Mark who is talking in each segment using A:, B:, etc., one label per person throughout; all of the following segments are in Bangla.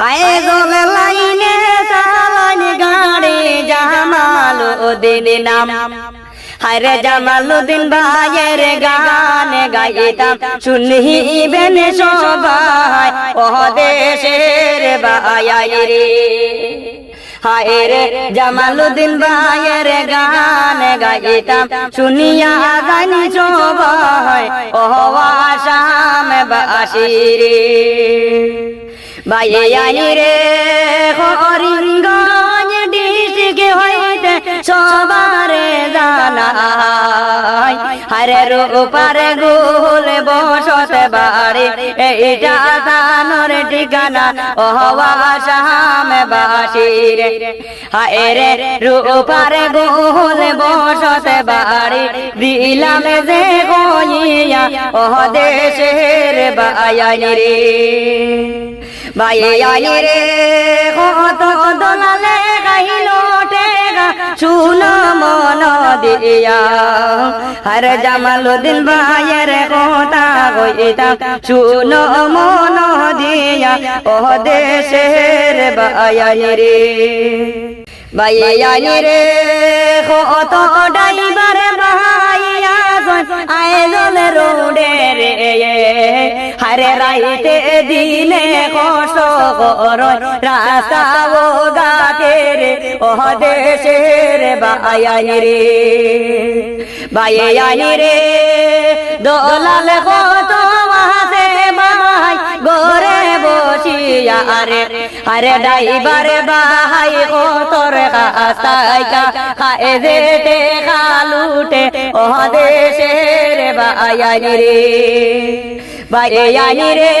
A: আয়ে জলে লাইনে চালান গাড়ি জামালুদ্দিন নাম হরে জামালুদ্দিন ভাইয়ের গান গাইতাম শুনহিবেন সবাই ও দেশের বায়াই রে হায় রে জামালুদ্দিন ভাইয়ের গান গাইতাম, শুনিয়া জানি সবাই ও আসাম বাসি রে বাইয়ানি রে হরিঙ্গঞ্জ ডিস্ট্রিক্ট হইতে সবারে জানাই। হরে রূপারে গুল বসত বাড়ি এইটা জানোর ঠিকানা ও শাম বাসির। হায় রে রূপারে গুল বসত বাড়ি দিলাম যে কইয়া ও দেশের বায়ানি রে বাইয়ানি রে কত দলালে গাইল টেগা মন দিয়া। হর জামালুদ্দিন ভাইয়ের কথা কইতাম শুন মন দিয়া। ও দেশের বাইয়ানি রে বাইয়ানি রে কত ডাইবার ভাইয়া। আয়োজন রোডে রে হরে রাইতে দিনে কষ্ট কর, রাস্তা ও গাতে রে ও দেশের বায়ানি রে। বায়ানি রে, দলাল কত মাসে ভাই গোরে বসিয়া রে আরে ডাইবারে ভাই কতর কাস্তাই খায় যেতে খালুটে ও দেশের বায়ানি রে। বায়ানি রে।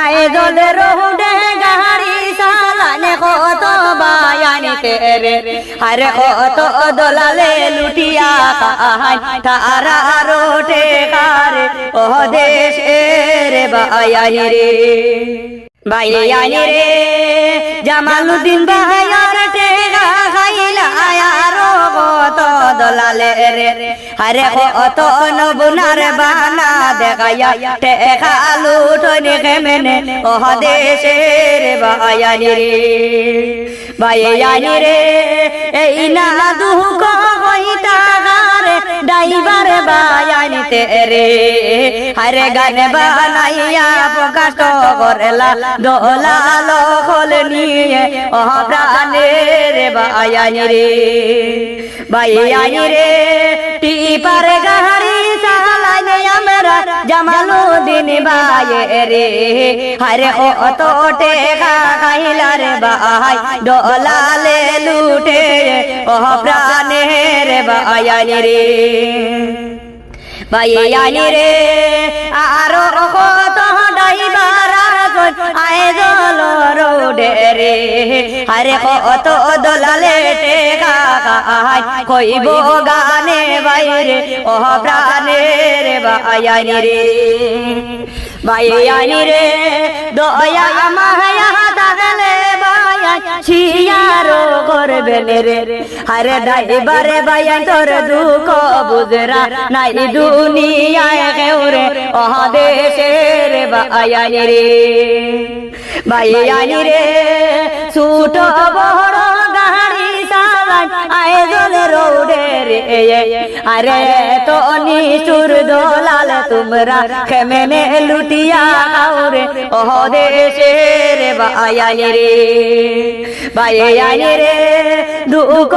A: আয় দল রোডে গাড়ি চালানে কত বায়ানিতে রে। আরে কত দলালে লুটিয়া খায় তারা রোটে কারে ও দেশের বায়ানি রে বায়ানি রে। জামালুদ্দিন বায়ার কত দলালে রে আরে কত নবুনার বানা দেখাইয়া টেকা লুটনি খেমেনে ও দেশের বায়ানি রে। বায়ানি রে। এই না দুঃখ কইতা গারে ডাইবার বায়ানিতে রে। আরে গান বানাইয়া প্রকাশ করলা। দোলাল খোল নিয়ে। প্রাণের বায়ানি রে। বায়ানি রে টিপার গাড়ি চালাইনে আমরা জামালুদ্দিন বায়ে রে হরে ও তো টেকা খাইলার বাহাই ডলালে লুটে ও প্রাণের বায়ানি রে বায়ানি রে আরও কত ডাইবার আয় দল রোডে রে আরে কত দলালে টেকা কইব গানে বাইরে ও প্রাণের বায়ানি রে। বায়ানি রে। দয়া মায়া দাদলে ছিয়ারো করবেন রে। আরে ডাইবারে বায়া তোর দুঃখ বুঝরা। নাই দুনিয়ায় কেউ রে। দেশের বায়ানি রে। বায়ানি রে ছোট বড় গাড়ি চালান আয়োজন রোডে রে আরে তো নিচুর দোলাল, তোমরা খেমেনে লুটিয়া রে। ও দেশের বায়ানি রে বায়ানি রে দুঃখ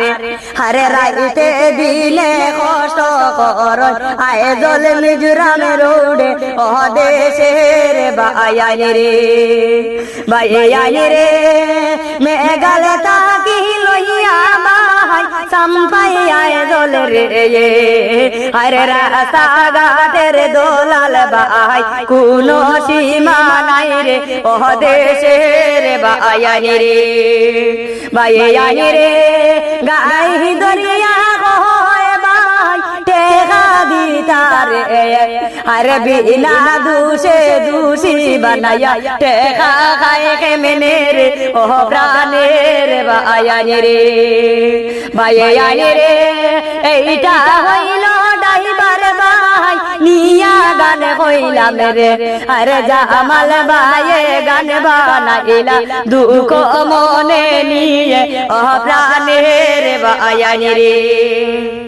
A: না রে আরে রাইতে দিলে কষ্ট কর। আয় জল মিজুরাম রোডে ও দেশের বায়ানি রে। বায়ানি রে মেঘাল তাকি লইয়া বাহাই সাম্পাই আয় জল রে। আরে রাস্তা ঘাটের দোলাল বাহাই কোনো সীমা নাই রে ও দেশের বায়ানি রে বায়ানি রে গাই দরিয়া কয় বাই টেকা দিতারে আরে বিনা দুষে দুষি বানায়া টেকা খায় কে মেনে রে ও প্রাণের বায়ানি রে বায়ানি রে এইটা হইল দাইবার ভাই নিয়া গান হইলাম রে আরে জামাল ভাইয়ে গান বানাইলা দুঃখ মনে নিয়ে অপ্রাণের বায়ানি রে